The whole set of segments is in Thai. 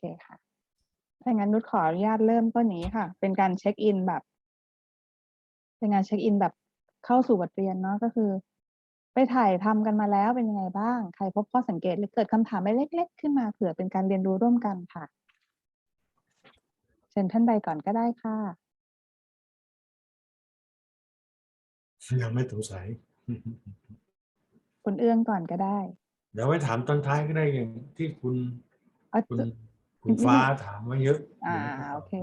เคค่ะ ถ้าอย่างนั้นนุชขออนุญาตเริ่มต้นอย่างนี้ค่ะ เป็นการเช็คอินแบบ เป็นงานเช็คอินแบบเข้าสู่บทเรียนเนาะก็คือ ไปถ่ายทำกันมาแล้วเป็นยังไงบ้าง ใครพบข้อสังเกตหรือเกิดคำถามอะไรเล็ก ๆ ขึ้นมาเผื่อเป็นการเรียนรู้ร่วมกันค่ะ เชิญท่านใดก่อนก็ได้ค่ะยังไม่สงสัยคุณเอื้องก่อนก็ได้ เดี๋ยวไว้ถามตอนท้ายก็ได้อย่างที่คุณเอาคุณจะ คุณฟ้าถามมาเยอะ อ่าดี๋ยวไม่ตบโอเค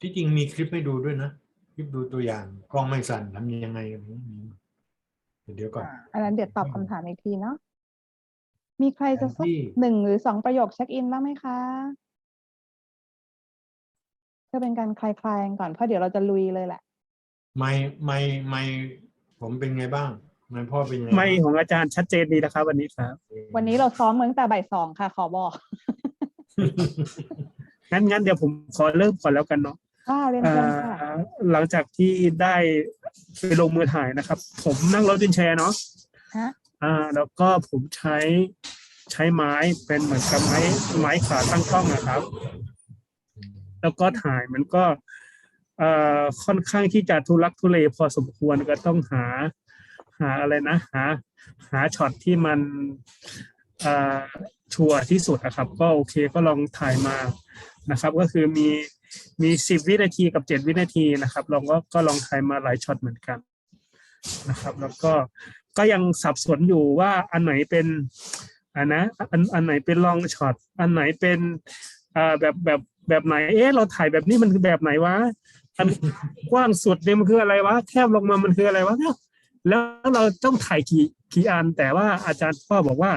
ที่จริงมีคลิปให้ดูด้วยนะ คลิปดูตัวอย่างกล้องไม่สั่นทำยังไงอะไรอย่างนี้มีเดี๋ยวก่อนอ่าอันนั้นเดี๋ยวตอบคำถามอีกทีเนาะมีใครจะสักแผนที่หนึ่งหรือสองประโยคเช็คอินบ้างไหมคะเพื่อเป็นการคลายๆกันก่อนเพราะเดี๋ยวเราจะลุยเลยแหละ ไม่ไม่ไม่ผมเป็นไงบ้าง ไม่พ่อเป็นไงไม่บ้างของอาจารย์ชัดเจนดีนะครับวันนี้ครับ วันนี้เราซ้อมมาตั้งแต่บ่ายสองค่ะ ขอบอกงั้นงั้นเดี๋ยวผมขอเริ่มก่อนแล้วกันเนาะค่ะเรียนอ่เชิญค่ะาหลังจากที่ได้ไปลงมือถ่ายนะครับ ผมนั่งรถวินแชร์เนาะฮะอ่า แล้วก็ผมใช้ใช้ไม้เป็นเหมือนกับไม้ไม้ขาตั้งกล้องนะครับ แล้วก็ถ่ายมันก็เอ่อค่อนข้างที่จะทุลักทุเลพอสมควรก็ต้องหา หาอะไรนะหาหาช็อตที่มันอ่อชัวร์ที่สุดนะครับ ก็โอเคก็ลองถ่ายมานะครับ ก็คือมีมีสิบวินาทีกับเจ็ดวินาทีนะครับลองก็ก็ลองถ่ายมาหลายช็อตเหมือนกันนะครับ แล้วก็ก็ยังสับสนอยู่ว่าอันไหนเป็นอันนะอันอันไหนเป็นลองช็อตอันไหนเป็นอ่าแบบแบบแบบไหนเอ๊ะเราถ่ายแบบนี้มันคือแบบไหนวะอันกว้างสุดเนี่ยมันคืออะไรวะแคบลงมามันคืออะไรวะ แล้วเราต้องถ่ายกี่กี่อัน แต่ว่าอาจารย์พ่อบอกว่า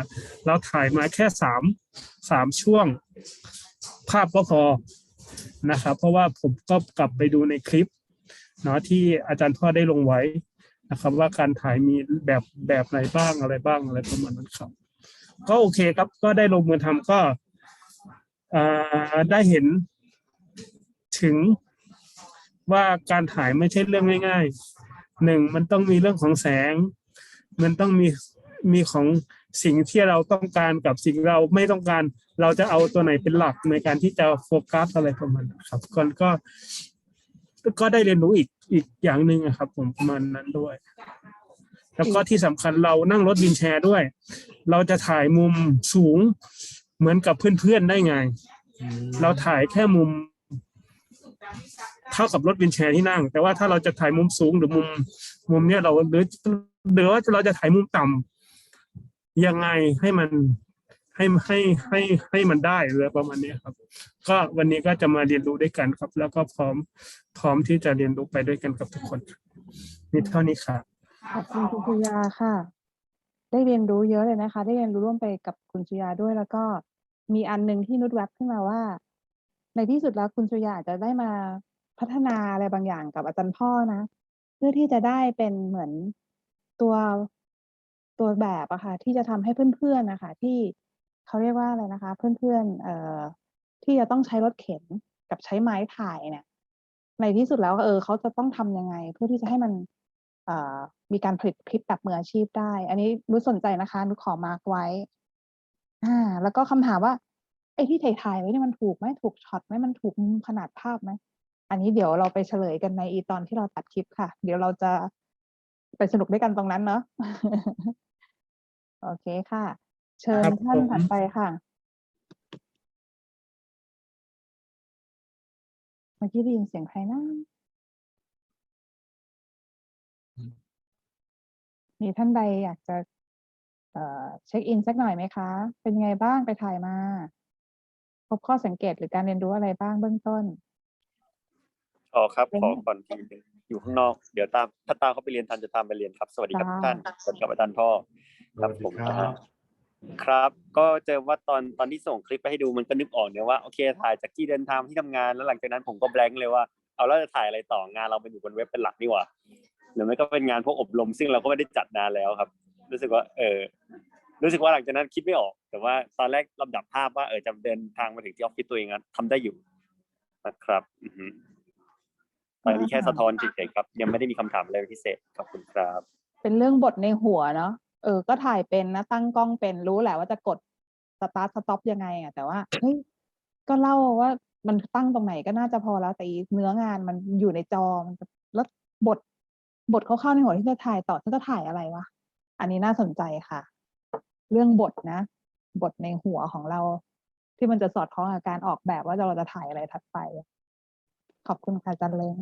เราถ่ายมาแค่สามสามช่วงภาพก็พอนะครับ เพราะว่าผมก็กลับไปดูในคลิปเนาะที่อาจารย์พ่อได้ลงไว้นะครับ ว่าการถ่ายมีแบบแบบไหนบ้างอะไรบ้างอะไรประมาณนั้นครับ ก็โอเคครับก็ได้ลงมือทำก็อ่าได้เห็นถึงว่าการถ่ายไม่ใช่เรื่องง่าย หนึ่งมันต้องมีเรื่องของแสง มันต้องมีมีของสิ่งที่เราต้องการกับสิ่งเราไม่ต้องการ เราจะเอาตัวไหนเป็นหลักในการที่จะโฟกัสอะไรประมาณนั้นครับก่อนก็ก็ได้เรียนรู้อีกอีกอย่างหนึ่งอะครับ ผมประมาณนั้นด้วย แล้วก็ที่สำคัญเรานั่งรถวินแชร์ด้วย เราจะถ่ายมุมสูงเหมือนกับเพื่อนๆได้ไงอืมเราถ่ายแค่มุม เท่ากับรถวินแชร์ที่นั่ง แต่ว่าถ้าเราจะถ่ายมุมสูงหรือมุมมุมเนี้ยเราหรือหรือว่าเราจะถ่ายมุมต่ำยังไงให้มันให้ให้ให้ให้มันได้หรือประมาณเนี้ยครับ ก็วันนี้ก็จะมาเรียนรู้ด้วยกันครับ แล้วก็พร้อมพร้อมที่จะเรียนรู้ไปด้วยกันกับทุกคนครับมีเท่านี้ครับขอบคุณคุณชยาค่ะ ได้เรียนรู้เยอะเลยนะคะ ได้เรียนรู้ร่วมไปกับคุณชยาด้วยแล้วก็มีอันหนึ่งที่นุชแวบขึ้นมาว่า ในที่สุดแล้วคุณชยาอาจจะได้มา พัฒนาอะไรบางอย่างกับอาจารย์พ่อนะ เพื่อที่จะได้เป็นเหมือนตัวตัวแบบอะค่ะ ที่จะทำให้เพื่อนๆนะคะที่เขาเรียกว่าอะไรนะคะ เพื่อนๆเอ่อที่จะต้องใช้รถเข็นกับใช้ไม้ถ่ายเนี่ย ในที่สุดแล้วเออเขาจะต้องทำยังไง เพื่อที่จะให้มันเอ่อมีการผลิตคลิปแบบมืออาชีพได้ อันนี้รู้สนใจนะคะรู้ขอมาร์กไว้ อ่า แล้วก็คำถามว่าไอ้ที่ถ่ายถ่ายๆไว้นี่มันถูกไหมถูกช็อตไหมมันถูกมุมขนาดภาพไหม อันนี้เดี๋ยวเราไปเฉลยกันในอีตอนที่เราตัดคลิปค่ะ เดี๋ยวเราจะไปสนุกด้วยกันตรงนั้นเนาะโอเคค่ะ เชิญครับท่านผม ถัดไปค่ะ เมื่อกี้ได้ยินเสียงใครนะมีท่านใดอยากจะเอ่อเช็คอินสักหน่อยไหมคะ เป็นยังไงบ้างไปถ่ายมา พบข้อสังเกตหรือการเรียนรู้อะไรบ้างเบื้องต้น อ๋อครับเป็นขอก่อนทีหนึงอยู่ข้างนอกเดี๋ยวตามถ้าตามเขาไปเรียนทันจะตามไปเรียนครับ สวัสดีครับจ้าทุกท่านสวัสดีครับอาจารย์พ่อครับผมสวัสดีครับครับ ก็เจอว่าตอนตอนที่ส่งคลิปไปให้ดูมันก็นึกออกเนี่ยว่าโอเคถ่ายจากที่เดินทางที่ทำงานแล้วหลังจากนั้นผมก็แบงค์เลยว่าเอาแล้วจะถ่ายอะไรต่องานเราเป็นอยู่บนเว็บเป็นหลักนี่หว่าหรือไม่ก็เป็นงานพวกอบรมซึ่งเราก็ไม่ได้จัดนานแล้วครับ รู้สึกว่า เออรู้สึกว่าหลังจากนั้นคิดไม่ออก แต่ว่าตอนแรกลำดับภาพว่าเออจะเดินทางมาถึงที่ออฟฟิศตัวเองนั้นทำได้อยู่นะครับอือฮึ ตอนนี้แค่สะท้อนเฉยๆครับ ยังไม่ได้มีคำถามอะไรเป็นพิเศษขอบคุณครับ เป็นเรื่องบทในหัวเนาะเออ ก็ถ่ายเป็นนะตั้งกล้องเป็นรู้แหละว่าจะกดสตาร์ทสต็อปยังไงอะแต่ว่าเฮ้ยก็เล่าว่ามันตั้งตรงไหนก็น่าจะพอแล้วแต่อีเนื้องานมันอยู่ในจอมันจะแล้วบทบทเขาเข้าในหัวที่จะถ่ายต่อที่จะถ่ายอะไรวะอันนี้น่าสนใจค่ะ เรื่องบทนะ บทในหัวของเรา ที่มันจะสอดคล้องกับการออกแบบว่าเราจะถ่ายอะไรถัดไป ขอบคุณค่ะอาจันเล้ง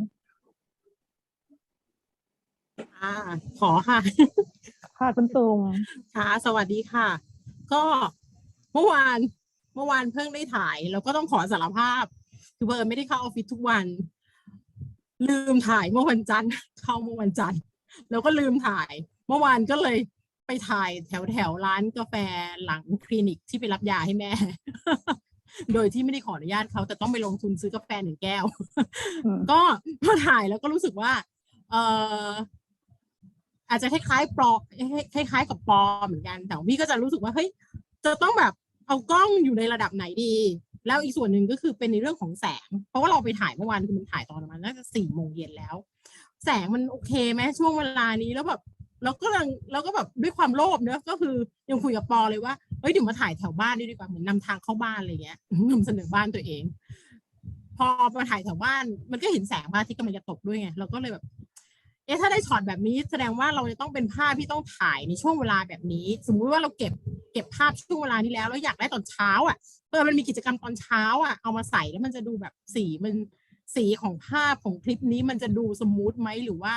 ค่ะขอค่ะ ค่ะคุณตุงค่ะ สวัสดีค่ะ ก็เมื่อวานเมื่อวานเพิ่งได้ถ่าย แล้วก็ต้องขอสารภาพ คือเบิร์ไม่ได้เข้าออฟฟิศทุกวัน ลืมถ่ายเมื่อวันจันทร์เข้าเมื่อวันจันทร์แล้วก็ลืมถ่าย เมื่อวานก็เลยไปถ่ายแถวแถวร้านกาแฟหลังคลินิกที่ไปรับยาให้แม่ โดยที่ไม่ได้ขออนุญาตเขาแต่ต้องไปลงทุนซื้อกาแฟหนึ่งแก้วอืมก็พอถ่ายแล้วก็รู้สึกว่า เอออาจจะคล้ายๆปลอคล้ายๆกับปอเหมือนกันแต่วี่ก็จะรู้สึกว่าเฮ้ยจะต้องแบบเอากล้องอยู่ในระดับไหนดี แล้วอีกส่วนหนึ่งก็คือเป็นในเรื่องของแสง เพราะว่าเราไปถ่ายเมื่อวานคือมันถ่ายตอนประมาณน่าจะสี่โมงเย็นแล้ว แสงมันโอเคไหมช่วงเวลานี้แล้วแบบ แล้วก็ลังแล้วก็แบบด้วยความโลภเนอะก็คือยังคุยกับปอเลยว่าเฮ้ยเดี๋ยวมาถ่ายแถวบ้านด้วยดีกว่าเหมือนนำทางเข้าบ้านอะไรเงี้ยนำเสนอบ้านตัวเอง พอมาถ่ายแถวบ้าน มันก็เห็นแสงพระอาทิตย์กำลังจะตกด้วยไงเราก็เลยแบบเอ๊ะถ้าได้ช็อตแบบนี้แสดงว่าเราจะต้องเป็นภาพที่ต้องถ่ายในช่วงเวลาแบบนี้ สมมุติว่าเราเก็บเก็บภาพช่วงเวลานี้แล้วแล้วอยากได้ตอนเช้า อะเออมันมีกิจกรรมตอนเช้า อะ เอามาใส่แล้วมันจะดูแบบสีมันสีของภาพของคลิปนี้มันจะดูสมูทไหมหรือว่า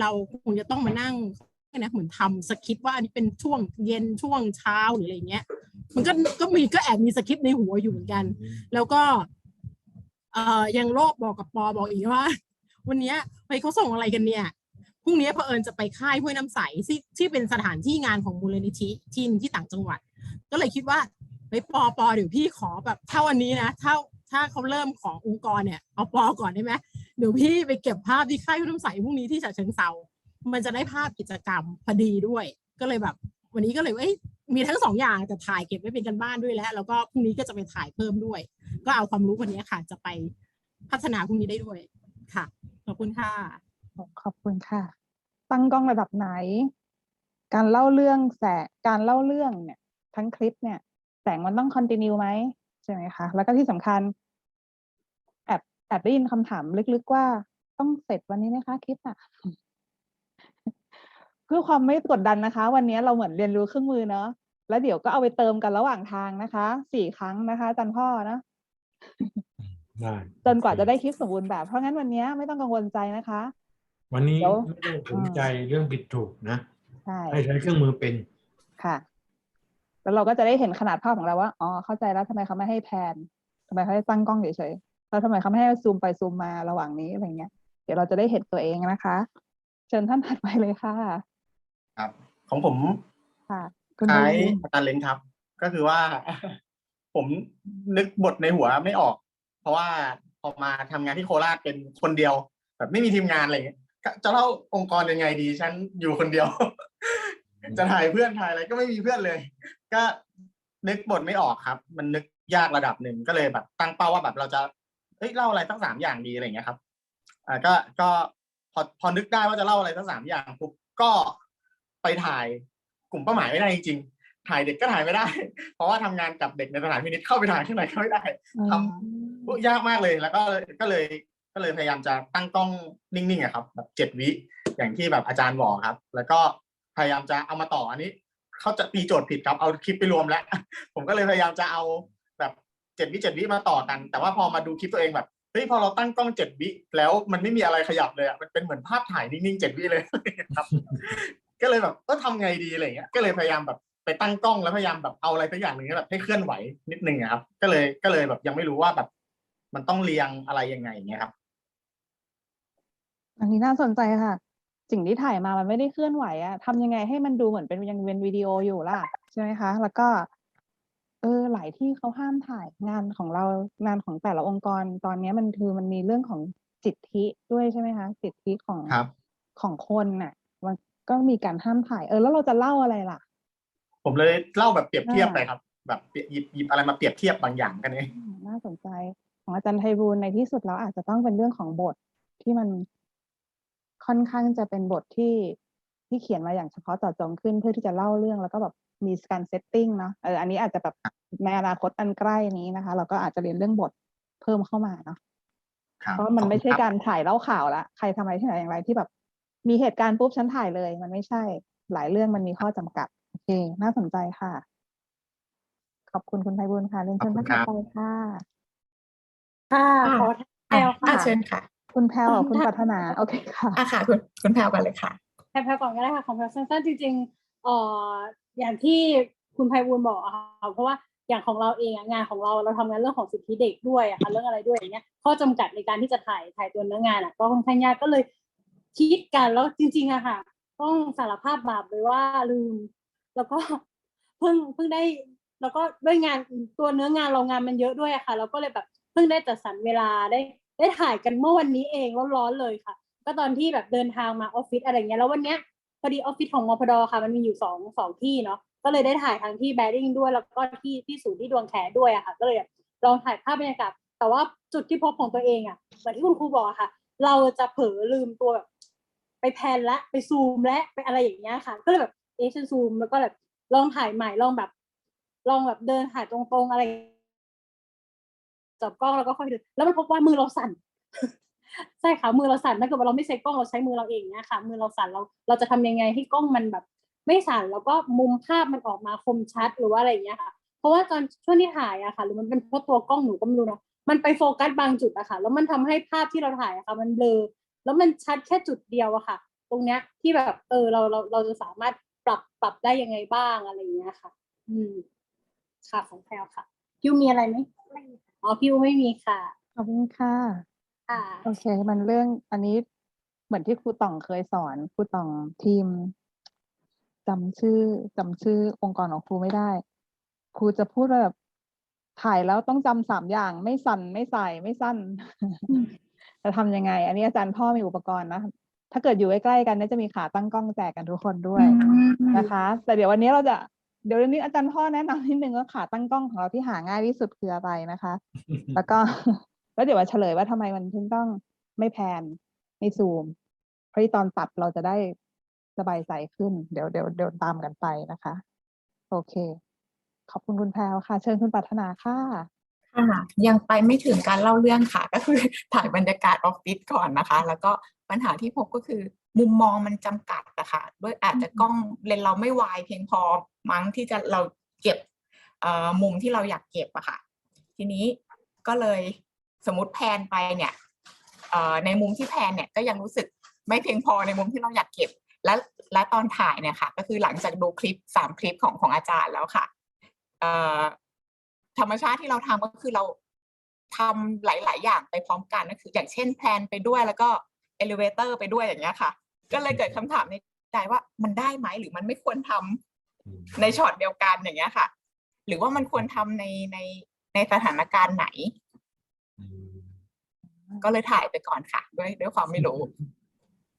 เราคงจะต้องมานั่ง นะเหมือนทำสคริปต์ว่าอันนี้เป็นช่วงเย็นช่วงเช้าหรืออะไรเงี้ย มันก็ก็มีก็แอบมีสคริปต์ในหัวอยู่เหมือนกัน แล้วก็ เอ่อยังโลภบอกกับปอบอกอีกว่า วันเนี้ยไปเขาส่งอะไรกันเนี่ยพรุ่งนี้เผอิญจะไปค่ายห้วยน้ำใสที่ที่เป็นสถานที่งานของมูลนิธิที่ที่ต่างจังหวัด ก็เลยคิดว่าไปปอปอเดี๋ยวพี่ขอแบบถ้าวันนี้นะถ้าถ้าเขาเริ่มขององค์กรเนี่ยเอาปอก่อนได้ไหมเดี๋ยวพี่ไปเก็บภาพที่ค่ายห้วยน้ำใสพรุ่งนี้ที่ฉะเชิงเซา มันจะได้ภาพกิจกรรมพอดีด้วย ก็เลยแบบ วันนี้ก็เลยเอ้ยมีทั้งสองอย่างแต่ถ่ายเก็บไว้เป็นกันบ้านด้วยแล้วแล้วก็พรุ่งนี้ก็จะไปถ่ายเพิ่มด้วย ก็เอาความรู้วันนี้ค่ะ จะไปพัฒนาพรุ่งนี้ได้ด้วยค่ะ ขอบคุณค่ะขอบคุณค่ะ ตั้งกล้องระดับไหน การเล่าเรื่องแสงการเล่าเรื่องเนี่ย ทั้งคลิปเนี่ย แสงมันต้องคอนติเนียไหมใช่ไหมคะแล้วก็ที่สำคัญแอบแอบได้ยินคำถามลึกๆว่าต้องเสร็จวันนี้ไหมคะคลิปอะ พื่อความไม่กดดันนะคะ วันนี้เราเหมือนเรียนรู้เครื่องมือเนาะแล้วเดี๋ยวก็เอาไปเติมกันระหว่างทางนะคะสี่ครั้งนะคะอาจันพ่อนะได้จนกว่าจะได้คลิปสมบูรณ์แบบ เพราะงั้นวันนี้ไม่ต้องกังวลใจนะคะ วันนี้เดี๋ยวไม่ต้องสนใจเรื่องผิดถูกนะใช่ให้ใช้เครื่องมือเป็นค่ะ แล้วเราก็จะได้เห็นขนาดภาพของเราว่าอ๋อเข้าใจแล้วทำไมเขาไม่ให้แพนทำไมเขาให้ตั้งกล้องเฉยๆแล้วทำไมเขาไม่ให้ซูมไปซูมมาระหว่างนี้อะไรเงี้ย เดี๋ยวเราจะได้เห็นตัวเองนะคะ เชิญท่านถัดไปเลยค่ะ ครับ ของผมค่ะคุณคล้ายบุญอาจารย์เล้งครับ ก็คือว่า ผมนึกบทในหัวไม่ออก เพราะว่าพอมาทำงานที่โคราชเป็นคนเดียว แบบไม่มีทีมงานอะไรอย่างเงี้ยก็จะเล่าองค์กรยังไงดี ฉันอยู่คนเดียว จะถ่ายเพื่อนถ่ายอะไรก็ไม่มีเพื่อนเลย ก็นึกบทไม่ออกครับ มันนึกยากระดับหนึ่งก็เลยแบบตั้งเป้าว่าแบบเราจะเอ้ยเล่าอะไรทั้งสามอย่างดีอะไรอย่างเงี้ยครับ อ่าก็ก็พอพอนึกได้ว่าจะเล่าอะไรทั้งสามอย่างปุ๊บก็ ไปถ่ายกลุ่มเป้าหมายไม่ได้จริงๆถ่ายเด็กก็ถ่ายไม่ได้ เพราะว่าทำงานกับเด็กในสถานพินิจเข้าไปถ่ายข้างในก็ไม่ได้ทำอุ๊ยยากมากเลยแล้วก็ก็เลยก็เลยพยายามจะตั้งกล้องนิ่งๆอะครับ แบบเจ็ดวิอย่างที่แบบอาจารย์บอกครับ แล้วก็พยายามจะเอามาต่ออันนี้เขาจะตีโจทย์ผิดครับเอาคลิปไปรวมแล้ว ผมก็เลยพยายามจะเอาแบบเจ็ดวิเจ็ดวิมาต่อกัน แต่ว่าพอมาดูคลิปตัวเองแบบเฮ้ยพอเราตั้งกล้องเจ็ดวิแล้วมันไม่มีอะไรขยับเลยอะมันเป็นเหมือนภาพถ่ายนิ่งๆเจ็ดวิเลยครับ ก็เลยแบบเออทำไงดีอะไรเงี้ย ก็เลยพยายามแบบไปตั้งกล้องแล้วพยายามแบบเอาอะไรสักอย่างหนึ่งให้แบบให้เคลื่อนไหวนิดนึงอะครับ ก็เลยก็เลยแบบยังไม่รู้ว่าแบบ มันต้องเรียงอะไรยังไงอย่างเงี้ยครับ อันนี้น่าสนใจค่ะ สิ่งที่ถ่ายมามันไม่ได้เคลื่อนไหวอะทำยังไงให้มันดูเหมือนเป็นยังเป็นวิดีโออยู่ล่ะใช่ไหมคะ แล้วก็ เออหลายที่เขาห้ามถ่ายงานของเรางานของแต่ละองค์กรตอนนี้มันคือมันมีเรื่องของสิทธิด้วยใช่ไหมคะสิทธิของครับของคนน่ะมัน ก็มีการห้ามถ่าย เออ แล้วเราจะเล่าอะไรล่ะ ผมเลยเล่าแบบเปรียบเทียบอ่าไปครับ แบบเปรียบหยิบหยิบอะไรมาเปรียบเทียบบางอย่างกันเองอืมน่าสนใจ ของอาจารย์ไพบูลย์ในที่สุดแล้วอาจจะต้องเป็นเรื่องของบทที่มันค่อนข้างจะเป็นบทที่ที่เขียนมาอย่างเฉพาะเจาะจงขึ้นเพื่อที่จะเล่าเรื่องแล้วก็แบบมีการเซตติ้งเนาะเอออันนี้อาจจะแบบในอนาคตอันใกล้นี้นะคะ เราก็อาจจะเรียนเรื่องบทเพิ่มเข้ามาเนาะครับเพราะมันไม่ใช่ขอบคุณคบการถ่ายเล่าข่าวละใครทำอะไรที่ไหนอย่างไรที่แบบ มีเหตุการณ์ปุ๊บฉันถ่ายเลย มันไม่ใช่ หลายเรื่องมันมีข้อจำกัด โอเค น่าสนใจค่ะ ขอบคุณคุณไพบุญค่ะเรียนเชิญท่านต่อไปค่ะ ค่ะอะขอแพลวอะค่ะเชิญค่ะ คุณแพลวกับคุณท่านปรารถนา โอเคค่ะอะค่ะ คุณคุณแพรวกันเลยค่ะแพลก่อนก็ได้ค่ะ ของแพลสั้นๆจริงๆเอ่ออย่างที่คุณไพบูลย์บอกอะค่ะเพราะว่าอย่างของเราเองอะงานของเราเราทำงานเรื่องของสิทธิเด็กด้วยอะค่ะเรื่องอะไรด้วยอย่างเงี้ยข้อจำกัดในการที่จะถ่ายถ่ายตัวเนื้องานอะก็ค่อนข้างยากก็เลย คิดกันแล้วจริงๆอะค่ะ ต้องสารภาพบาปเลยว่าลืม แล้วก็เพิ่งเพิ่งได้ แล้วก็ด้วยงานตัวเนื้องานเรางานมันเยอะด้วยอะค่ะ เราก็เลยแบบเพิ่งได้จัดสรรเวลาได้ ได้ถ่ายกันเมื่อวันนี้เองร้อนๆเลยค่ะ ก็ตอนที่แบบเดินทางมาออฟฟิศอะไรเงี้ยแล้ววันเนี้ยพอดีออฟฟิศของมพดค่ะ มันมีอยู่สองสองที่เนาะก็เลยได้ถ่ายทั้งที่แบริ่งด้วยแล้วก็ที่ที่ศูนย์ที่ดวงแขด้วยอะค่ะ ก็เลยแบบลองถ่ายภาพบรรยากาศแต่ว่าจุดที่พบของตัวเองอะเหมือนที่คุณครูบอกอะค่ะ เราจะเผลอลืมตัวแบบไปแพนและไปซูมและไปอะไรอย่างเงี้ยค่ะ ก็เลยแบบเอะฉันซูมแล้วก็แบบลองถ่ายใหม่ลองแบบ ลองแบบเดินถ่ายตรงๆอะไรจับกล้องแล้วก็ค่อยดินแล้วมันพบว่ามือเราสั่นใช่ค่ะมือเราสั่นถ้าเกิดว่าเราไม่ใช้กล้องเราใช้มือเราเองเนี่ยค่ะ มือเราสั่นเราเราจะทำยังไงให้กล้องมันแบบ ไม่สั่นแล้วก็มุมภาพมันออกมาคมชัดหรือว่าอะไรอย่างเงี้ยค่ะ เพราะว่าตอนช่วงที่ถ่ายอะค่ะ หรือมันเป็นเพราะตัวกล้องหนูก็ไม่รู้เนาะ มันไปโฟกัสบางจุดอะค่ะ แล้วมันทำให้ภาพที่เราถ่ายอะค่ะ มันเบลอ แล้วมันชัดแค่จุดเดียวอะค่ะ ตรงเนี้ยที่แบบ เออ เราเราเราจะสามารถปรับปรับได้ยังไงบ้างอะไรอย่างเงี้ยค่ะ อืม ค่ะของแพลวค่ะ พิวมีอะไรไหมไม่มีอ๋อพิวไม่มีค่ะ ขอบคุณค่ะค่ะโอเค มันเรื่องอันนี้เหมือนที่ครูต่องเคยสอน ครูต่องทีมจำชื่อจำชื่อองค์กรของครูไม่ได้ ครูจะพูดว่าแบบ ถ่ายแล้วต้องจำสามอย่างไม่สั่นไม่ใส่ไม่สั้น จะทำยังไง อันนี้อาจารย์พ่อมีอุปกรณ์นะ ถ้าเกิดอยู่ใกล้ๆกันเนี่ยจะมีขาตั้งกล้องแจกกันทุกคนด้วยนะคะ แต่เดี๋ยววันนี้เราจะเดี๋ยววันนี้อาจารย์พ่อแนะนำนิดนึงว่าขาตั้งกล้องของเราที่หาง่ายที่สุดคืออะไรนะคะ แล้วก็แล้วเดี๋ยวมาเฉลยว่าทำไมมันถึงต้องไม่แพนไม่ซูมเพราะที่ตอนตัดเราจะได้สบายใจขึ้น เดี๋ยวเดี๋ยวเดี๋ยวตามกันไปนะคะ โอเค ขอบคุณคุณแพรวค่ะ เชิญคุณปรารถนาค่ะค่ะยังไปไม่ถึงการเล่าเรื่องค่ะ ก็คือถ่ายบรรยากาศออฟฟิศก่อนนะคะ แล้วก็ปัญหาที่พบก็คือมุมมองมันจำกัดนะคะด้วยอาจจะกล้องเลนส์เราไม่วายเพียงพอมั้งที่จะเราเก็บเอ่อมุมที่เราอยากเก็บอะค่ะ ทีนี้ก็เลยสมมติแพนไปเนี่ยเอ่อในมุมที่แพนเนี่ยก็ยังรู้สึกไม่เพียงพอในมุมที่เราอยากเก็บ และและตอนถ่ายเนี่ยค่ะ ก็คือหลังจากดูคลิปสามคลิปของของอาจารย์แล้วค่ะเอ่อ ธรรมชาติที่เราทำก็คือเราทำหลาย ๆ อย่างไปพร้อมกันก็คือ อย่างเช่นแพลนไปด้วยแล้วก็เอลิเวเตอร์ไปด้วยอย่างเงี้ยค่ะ ก็เลยเกิดคำถามในใจว่ามันได้ไหมหรือมันไม่ควรทำในช็อตเดียวกันอย่างเงี้ยค่ะ หรือว่ามันควรทำในในในสถานการณ์ไหน ก็เลยถ่ายไปก่อนค่ะ ด้วยด้วยความไม่รู้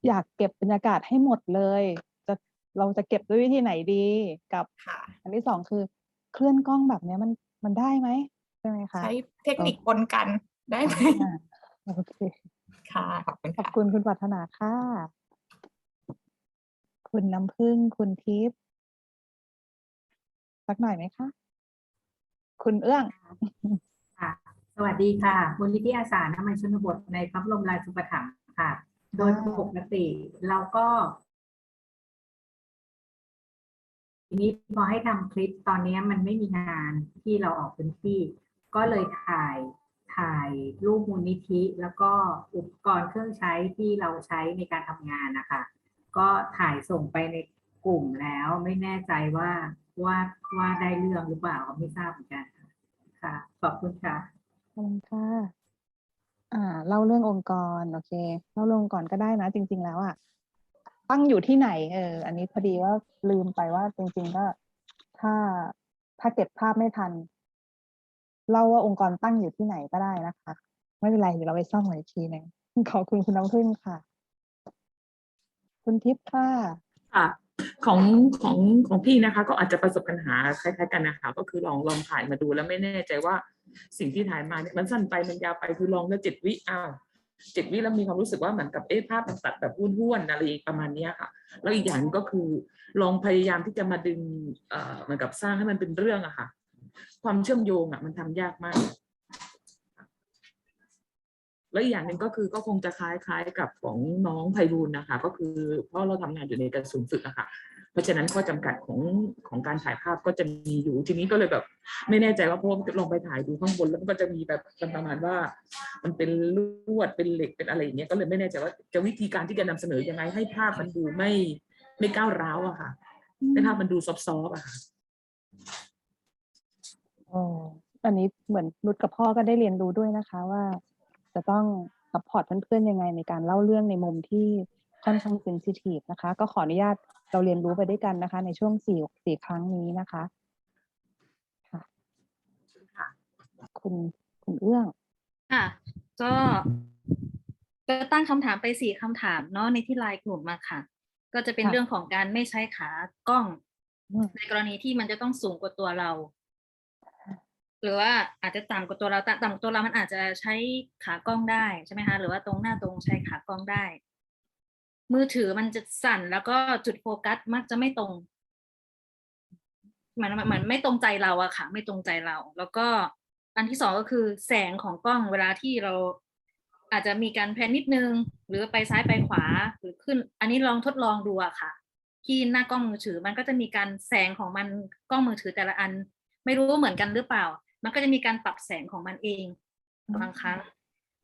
อยากเก็บบรรยากาศให้หมดเลย จะเราจะเก็บด้วยวิธีไหนดีกับค่ะอันที่สองคือ เคลื่อนกล้องแบบเนี้ยมันมันได้ไหมใช่ไหมคะ ใช้เทคนิคปนกันได้ไหมอ่าโอเค ค่ะ ขอบคุณขอบค่ะ คุณคุณปรารถนาค่ะ คุณน้ำพึ่งคุณทิพย์สักหน่อยไหมคะ คุณเอื้อง ค่ะสวัสดีค่ะมูลนิธิอาสาน้ำมันชนบทในพระบรมราชูปถัมภ์ค่ะ โดยอ่าปกติเราก็ ทีนี้พอให้ทำคลิปตอนนี้มันไม่มีงานที่เราออกพื้นที่ ก็เลยถ่ายถ่ายรูปมูลนิธิ แล้วก็อุปกรณ์เครื่องใช้ที่เราใช้ในการทำงานนะคะ ก็ถ่ายส่งไปในกลุ่มแล้วไม่แน่ใจว่าว่าว่าได้เรื่องหรือเปล่าไม่ทราบเหมือนกันค่ะค่ะขอบคุณค่ะขอบคุณค่ะอ่าเล่าเรื่ององค์กรโอเคเล่าเรื่ององค์กรก็ได้นะ จริง ๆ แล้วอะ ตั้งอยู่ที่ไหน เออ อันนี้พอดีว่าลืมไปว่า จริง ๆ ก็ถ้าถ้าเก็บภาพไม่ทันเล่าว่าองค์กรตั้งอยู่ที่ไหนก็ได้นะคะ ไม่เป็นไรเดี๋ยวเราไปซ่อมอีกทีหนึงขอบคุณคุณน้ำพึ่งค่ะ คุณทิพย์ค่ะค่ะของของของพี่นะคะก็อาจจะประสบปัญหาคล้ายๆกันนะคะก็คือลองลองถ่ายมาดูแล้วไม่แน่ใจว่าสิ่งที่ถ่ายมาเนี่ยมันสั้นไปมันยาวไปคือลองแล้วเจ็ดวิอ้าว เจ็ดวิแล้วมีความรู้สึกว่าเหมือนกับเอ๊ะภาพมันตัดแบบห้วนๆอะไรประมาณนี้ค่ะ แล้วอีกอย่างก็คือลองพยายามที่จะมาดึงเอ่อเหมือนกับสร้างให้มันเป็นเรื่องอะค่ะ ความเชื่อมโยงอะมันทำยากมาก แล้วอีกอย่างหนึ่งก็คือก็คงจะคล้ายๆกับของน้องไพบูลนะคะ ก็คือเพราะเราทำงานอยู่ในกระทรวงฝึกอะค่ะ เพราะฉะนั้นข้อจำกัดของของการถ่ายภาพก็จะมีอยู่ทีนี้ก็เลยแบบ ไม่แน่ใจว่าเพราะว่าลองไปถ่ายดูข้างบนแล้วมันก็จะมีแบบประมาณว่า มันเป็นลวดเป็นเหล็กเป็นอะไรอย่างเงี้ยก็เลยไม่แน่ใจว่าจะวิธีการที่จะนำเสนอยังไง ให้ภาพมันดูไม่ไม่ก้าวร้าวอะค่ะให้ภาพมันดูซอฟต์ๆอะค่ะอ๋ออันนี้เหมือนนุชกับพ่อก็ได้เรียนรู้ด้วยนะคะว่าจะต้องซัพพอร์ตเพื่อนๆยังไงในการเล่าเรื่องในมุมที่ค่อนข้างเซนซิทีฟนะคะ ก็ขออนุญาต เราเรียนรู้ไปด้วยกันนะคะ ในช่วงสี่สี่ครั้งนี้นะคะค่ะค่ะคุณคุณเอื้องค่ะ ก็ก็ตั้งคำถามไปสี่คำถามเนาะในที่ไลน์กลุ่มมาค่ะ ก็จะเป็นค่ะเรื่องของการไม่ใช้ขากล้องอืมในกรณีที่มันจะต้องสูงกว่าตัวเรา หรือว่าอาจจะต่ำกว่าตัวเราแต่ต่ำกว่าตัวเรามันอาจจะใช้ขากล้องได้ใช่ไหมคะหรือว่าตรงหน้าตรงใช้ขากล้องได้ มือถือมันจะสั่น แล้วก็จุดโฟกัสมักจะไม่ตรงมันมันมันไม่ตรงใจเราอะค่ะ ไม่ตรงใจเรา แล้วก็อันที่สองก็คือแสงของกล้องเวลาที่เราอาจจะมีการแพนนิดนึง หรือไปซ้ายไปขวาหรือขึ้น อันนี้ลองทดลองดูอะค่ะ ที่หน้ากล้องมือถือมันก็จะมีการแสงของมันกล้องมือถือแต่ละอัน ไม่รู้ว่าเหมือนกันหรือเปล่า มันก็จะมีการปรับแสงของมันเองบางครั้ง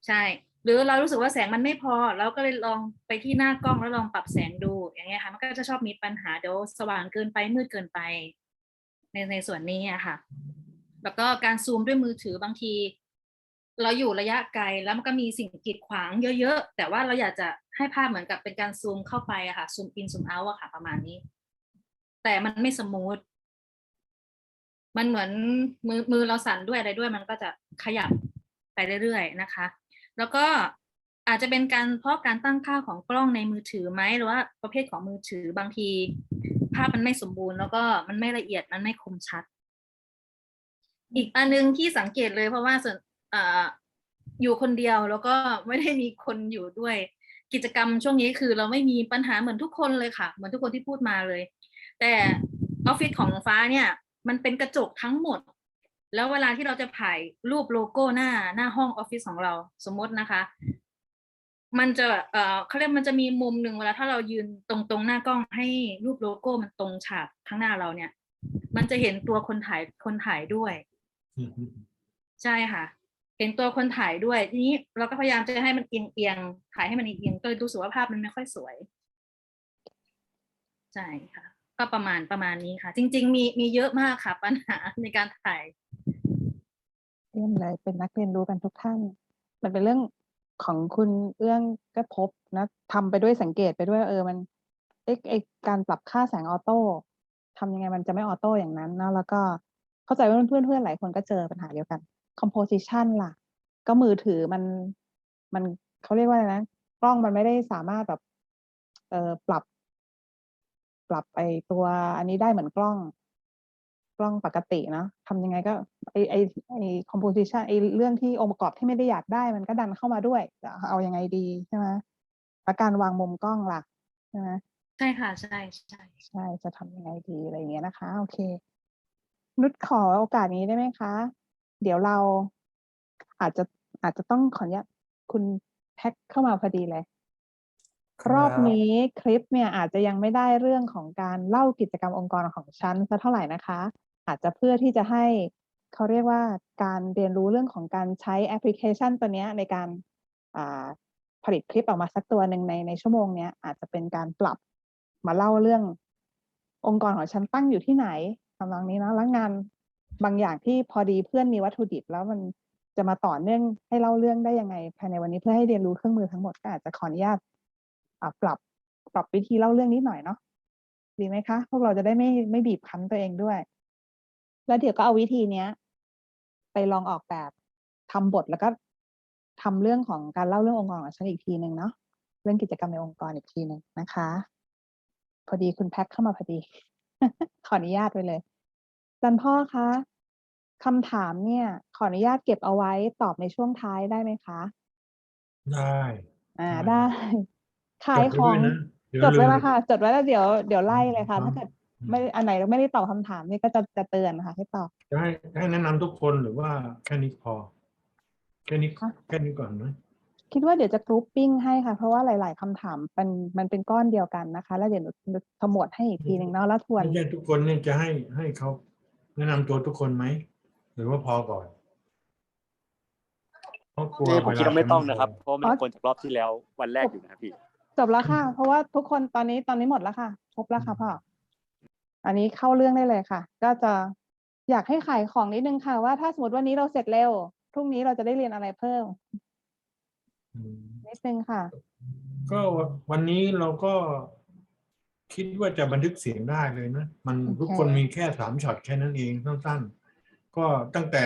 ใช่ หรือเรารู้สึกว่าแสงมันไม่พอ เราก็เลยลองไปที่หน้ากล้องแล้วลองปรับแสงดู อย่างเงี้ยค่ะ มันก็จะชอบมีปัญหาเดี๋ยวสว่างเกินไปมืดเกินไป ในในส่วนนี้อะค่ะ แล้วก็การซูมด้วยมือถือบางที เราอยู่ระยะไกลแล้วมันก็มีสิ่งกีดขวางเยอะๆ แต่ว่าเราอยากจะให้ภาพเหมือนกับเป็นการซูมเข้าไปอะค่ะ ซูมอินซูมเอาอะค่ะ ประมาณนี้ แต่มันไม่สมูท มันเหมือนมือมือเราสั่นด้วยอะไรด้วย มันก็จะขยับไปเรื่อยๆนะคะ แล้วก็อาจจะเป็นการเพราะการตั้งค่าของกล้องในมือถือไหมหรือว่าประเภทของมือถือบางที ภาพมันไม่สมบูรณ์ แล้วก็มันไม่ละเอียดมันไม่คมชัด อีกอันนึงที่สังเกตเลยเพราะว่าส่วนอ่าอยู่คนเดียวแล้วก็ไม่ได้มีคนอยู่ด้วย กิจกรรมช่วงนี้คือเราไม่มีปัญหาเหมือนทุกคนเลยค่ะเหมือนทุกคนที่พูดมาเลย แต่ออฟฟิศของฟ้าเนี่ย มันเป็นกระจกทั้งหมด แล้วเวลาที่เราจะถ่ายรูปโลโก้หน้าหน้าห้องออฟฟิศของเราสมมตินะคะ มันจะเอ่อเขาเรียกมันจะมีมุมหนึ่งเวลาถ้าเรายืนตรงตรงหน้ากล้องให้รูปโลโก้มันตรงฉากข้างหน้าเราเนี่ย มันจะเห็นตัวคนถ่ายคนถ่ายด้วย ใช่ค่ะ เห็นตัวคนถ่ายด้วยทีนี้เราก็พยายามจะให้มันเอียงเอียงๆถ่ายให้มันเอียงๆก็เลยรู้สึกว่าภาพมันไม่ค่อยสวยใช่ค่ะ ก็ประมาณประมาณนี้ค่ะ จริง ๆ มีมีเยอะมากค่ะ ปัญหาในการถ่าย เยี่ยมเลยเป็นนักเรียนรู้กันทุกท่าน มันเป็นเรื่องของคุณเอื้องก็พบนะทำไปด้วยสังเกตไปด้วยเออมันเอ๊ะไอการปรับค่าแสงออโต้ทำยังไงมันจะไม่ออโต้อย่างนั้นเนะแล้วก็เข้าใจว่าเพื่อนๆเพื่อนหลายคนก็เจอปัญหาเดียวกัน composition ล่ะ ก็มือถือมันมันเขาเรียกว่าอะไรนะกล้องมันไม่ได้สามารถแบบเออปรับ ปรับไปตัวอันนี้ได้เหมือนกล้อง กล้องปกติเนาะทำยังไงก็ไอไอไอ composition ไอเรื่องที่องค์ประกอบที่ไม่ได้อยากได้มันก็ดันเข้ามาด้วยจะเอายังไงดีใช่ไหมแล้วการวางมุมกล้องล่ะใช่ไหมใช่ค่ะ ใช่ใช่ใช่จะทำยังไงดีอะไรอย่างเงี้ยนะคะ โอเค นุชขอโอกาสนี้ได้ไหมคะ เดี๋ยวเราอาจจะอาจจะต้องขออนุญาตคุณแพ็คเข้ามาพอดีเลยครับรอบนี้คลิปเนี่ยอาจจะยังไม่ได้เรื่องของการเล่ากิจกรรมองค์กรของฉันสักเท่าไหร่นะคะ อาจจะเพื่อที่จะให้เขาเรียกว่าการเรียนรู้เรื่องของการใช้แอปพลิเคชันตัวนี้ในการผลิตคลิปออกมาสักตัวหนึ่งในในชั่วโมงนี้อาจจะเป็นการปรับมาเล่าเรื่ององค์กรของฉันตั้งอยู่ที่ไหนทำนองนี้นะแล้วงานบางอย่างที่พอดีเพื่อนมีวัตถุดิบ แล้วมันจะมาต่อเนื่องให้เล่าเรื่องได้ยังไง ภายในวันนี้เพื่อให้เรียนรู้เครื่องมือทั้งหมดก็อาจจะขออนุญาตปรับปรับวิธีเล่าเรื่องนิดหน่อยเนาะดีไหมคะ พวกเราจะได้ไม่ไม่บีบคั้นตัวเองด้วย แล้วเดี๋ยวก็เอาวิธีเนี้ย ไปลองออกแบบทำบทแล้วก็ทำเรื่องของการเล่าเรื่ององค์กรของฉันอีกทีหนึ่งเนาะเรื่องกิจกรรมในองค์กรอีกทีหนึ่งนะคะ พอดีคุณแพ็คเข้ามาพอดี ขออนุญาตไว้เลยจันพ่อคะคำถามเนี่ย ขออนุญาตเก็บเอาไว้ตอบในช่วงท้ายได้ไหมคะ ได้ อ่าได้ได้ขายของจดไว้ด้วยนะเยวจดไว้แล้วลืมค่ะ จดไว้แล้วเดี๋ยวเดี๋ยวไล่เลยค่ะอืมถ้าเกิด ไม่อันไหนไม่ได้ตอบคำถามเนี่ยก็จะจะเตือนนะคะให้ตอบจะให้ให้แนะนำทุกคนหรือว่าแค่นี้พอ แค่นี้ค่ะแค่นี้ก่อนนะคิดว่าเดี๋ยวจะกรุ๊ปปิ้งให้ค่ะ เพราะว่าหลาย ๆคำถามมันมันเป็นก้อนเดียวกันนะคะ แล้วเดี๋ยวหนูหนูขมวดให้อีกทีหนึ่งเนาะแล้วทวนไม่ใช่ทุกคนเนี่ยจะให้ให้เขาแนะนำตัวทุกคนไหมหรือว่าพอก่อนเพราะกลัวเอ้ผมคิดว่าไม่ต้องนะครับเวลาเพราะมันคนจากรอบที่แล้ววันแรกอยู่นะครับพี่จบแล้วค่ะ เพราะว่าทุกคนตอนนี้ตอนนี้หมดแล้วค่ะครบแล้วค่ะพ่อ อันนี้เข้าเรื่องได้เลยค่ะ ก็จะอยากให้ขายของนิดนึงค่ะ ว่าถ้าสมมติวันนี้เราเสร็จเร็วพรุ่งนี้เราจะได้เรียนอะไรเพิ่มอืมนิดนึงค่ะ ก็วันนี้เราก็คิดว่าจะบันทึกเสียงได้เลยนะ มันโอเคทุกคนมีแค่สามช็อตแค่นั้นเองสั้นๆก็ตั้งแต่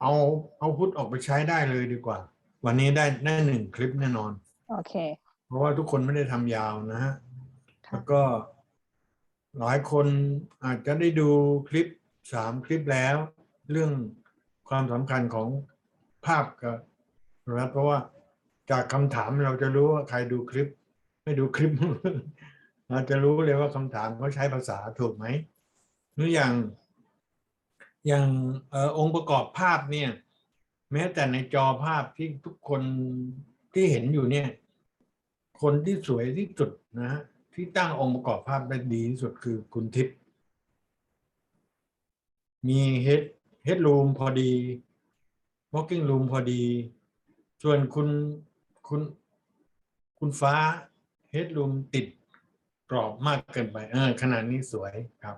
เอาเอาพุทออกไปใช้ได้เลยดีกว่า วันนี้ได้ได้หนึ่งคลิปแน่นอน โอเค เพราะว่าทุกคนไม่ได้ทำยาวนะฮะค่ะแล้วก็ หลายคนอาจจะได้ดูคลิปสามคลิปแล้ว เรื่องความสำคัญของภาพกับรัฐเพราะว่าจากคำถามเราจะรู้ว่าใครดูคลิป ไม่ดูคลิปเราจะรู้เลยว่าคำถามเขาใช้ภาษาถูกไหมหรืออย่างอย่างออองค์ประกอบภาพเนี่ย แม้แต่ในจอภาพที่ทุกคนที่เห็นอยู่เนี่ย คนที่สวยที่สุดนะ ที่ตั้งองค์ประกอบภาพได้ดีที่สุดคือคุณทิพย์มีเฮดเฮดรูมพอดี walking room พอดี ส่วนคุณคุณคุณฟ้าเฮดรูมติดกรอบมากเกินไป เออขนาดนี้สวยครับ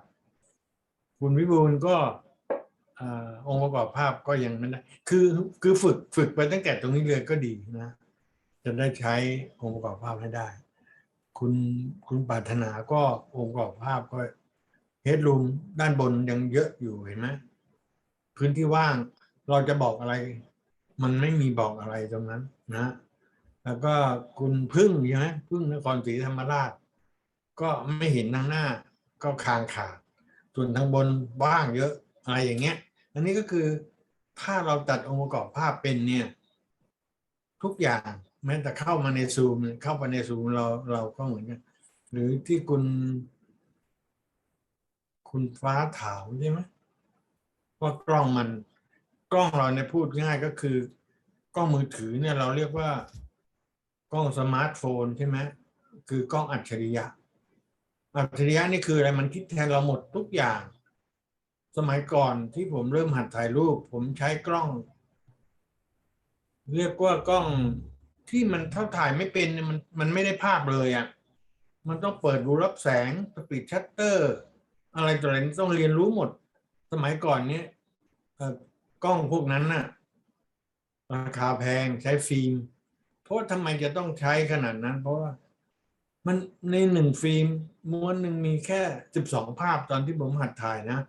คุณวิบูลก็อองค์ประกอบภาพก็ยังไม่ได้ คือคือฝึกฝึกไปตั้งแต่ตรงนี้เลยก็ดีนะ จะได้ใช้องค์ประกอบภาพให้ได้ คุณคุณปรารถนาก็องค์ประกอบภาพก็เฮดรูมด้านบนยังเยอะอยู่เห็นไหมพื้นที่ว่างเราจะบอกอะไร มันไม่มีบอกอะไรตรงนั้นนะ แล้วก็คุณพึ่งใช่ไหมพึ่งนครศรีธรรมราช ก็ไม่เห็นทางหน้า ก็คางขาดส่วนทางบนว่างเยอะอะไรอย่างเงี้ย อันนี้ก็คือถ้าเราตัดองค์ประกอบภาพเป็นเนี่ย ทุกอย่าง แม้แต่เข้ามาในซูมเข้าไปในซูมเราเราก็เหมือนกัน หรือที่คุณ คุณฟ้าถามใช่ไหมว่ากล้องมันกล้องเราเนี่ยพูดง่ายก็คือกล้องมือถือเนี่ยเราเรียกว่ากล้องสมาร์ทโฟนใช่ไหมคือกล้องอัจฉริยะ อัจฉริยะนี่คืออะไรมันคิดแทนเราหมดทุกอย่าง สมัยก่อนที่ผมเริ่มหัดถ่ายรูป ผมใช้กล้อง เรียกว่ากล้อง ที่มันเท่าถ่ายไม่เป็นเนี่ยมันมันไม่ได้ภาพเลยอะ่ะมันต้องเปิดรูรับแสงสปีดชัตเตอร์ อะไรต่ออะไรต้องเรียนรู้หมด สมัยก่อนเนี้ยกล้องพวกนั้นน่ะราคาแพงใช้ฟิล์มเพราะทำไมจะต้องใช้ขนาดนั้น เพราะว่ามันในหนึ่งฟิล์มม้วนหนึ่งมีแค่สิบสองภาพตอนที่ผมหัดถ่ายนะ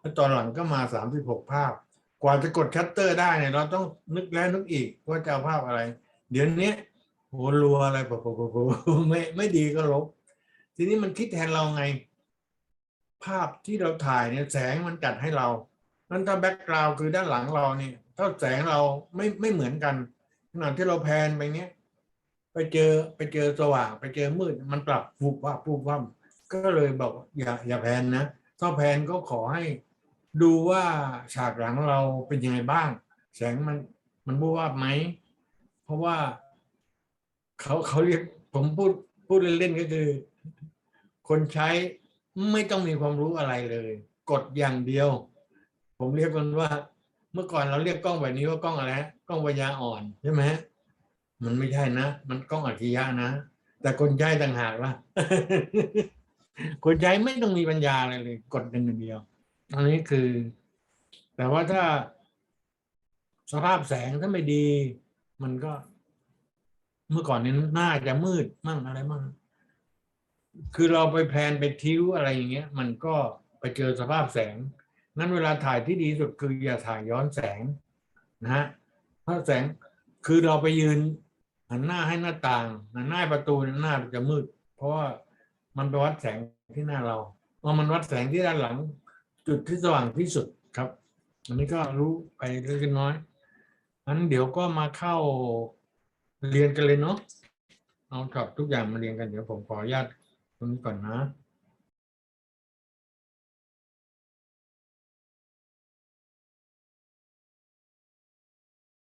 แล้วตอนหลังก็มาสามสิบหกภาพ กว่าจะกดชัตเตอร์ได้เนี่ยเราต้องนึกแล้วนึกอีกว่าจะเอาภาพอะไร เดี๋ยวนี้โหรัวอะไรปะปะปะปะไม่ไม่ดีก็ลบ ทีนี้มันคิดแทนเราไง ภาพที่เราถ่ายเนี่ยแสงมันจัดให้เรานั้นถ้าแบ็กกราวด์คือด้านหลังเราเนี่ยถ้าแสงเราไม่ไม่เหมือนกันขณะที่เราแพนไปเนี้ยไปเจอไปเจอสว่างไปเจอมืด มันปรับฟูบว่าฟูบว่าก็เลยบอกอย่าอย่าแพนนะถ้าแพนก็ขอให้ดูว่าฉากหลังเราเป็นยังไงบ้าง แสงมันมันบูว่าบไหม เพราะว่าเขาเขาเรียกผมพูดพูดเล่นๆก็คือ คนใช้ไม่ต้องมีความรู้อะไรเลย กดอย่างเดียว ผมเรียกมันว่า เมื่อก่อนเราเรียกกล้องแบบนี้ว่ากล้องอะไรกล้องปัญญาอ่อนใช่ไหมมันไม่ใช่นะ มันกล้องอัจฉริยะนะ แต่คนใช้ต่างหากล่ะคนใช้ไม่ต้องมีปัญญาอะไรเลย กดอย่างเดียวอันนี้คือ แต่ว่าถ้าสภาพแสงถ้าไม่ดี มันก็ เมื่อก่อนนี้หน้าจะมืดมั่งอะไรมั่งคือเราไปแพลนไปทิ้วอะไรอย่างเงี้ย มันก็ไปเจอสภาพแสงงั้นเวลาถ่ายที่ดีสุดคืออย่าถ่ายย้อนแสงนะฮะเพราะแสงคือเราไปยืนหันหน้าให้หน้าต่างหันหน้าประตูหน้าจะมืด เพราะว่ามันไปวัดแสงที่หน้าเราพอมันวัดแสงที่ด้านหลัง จุดที่สว่างที่สุดครับอันนี้ก็รู้ไปเล็กน้อย งั้นเดี๋ยวก็มาเข้าเรียนกันเลยเนาะเอาจบทุกอย่างมาเรียนกันเดี๋ยวผมขออนุญาตตรงนี้ก่อนนะ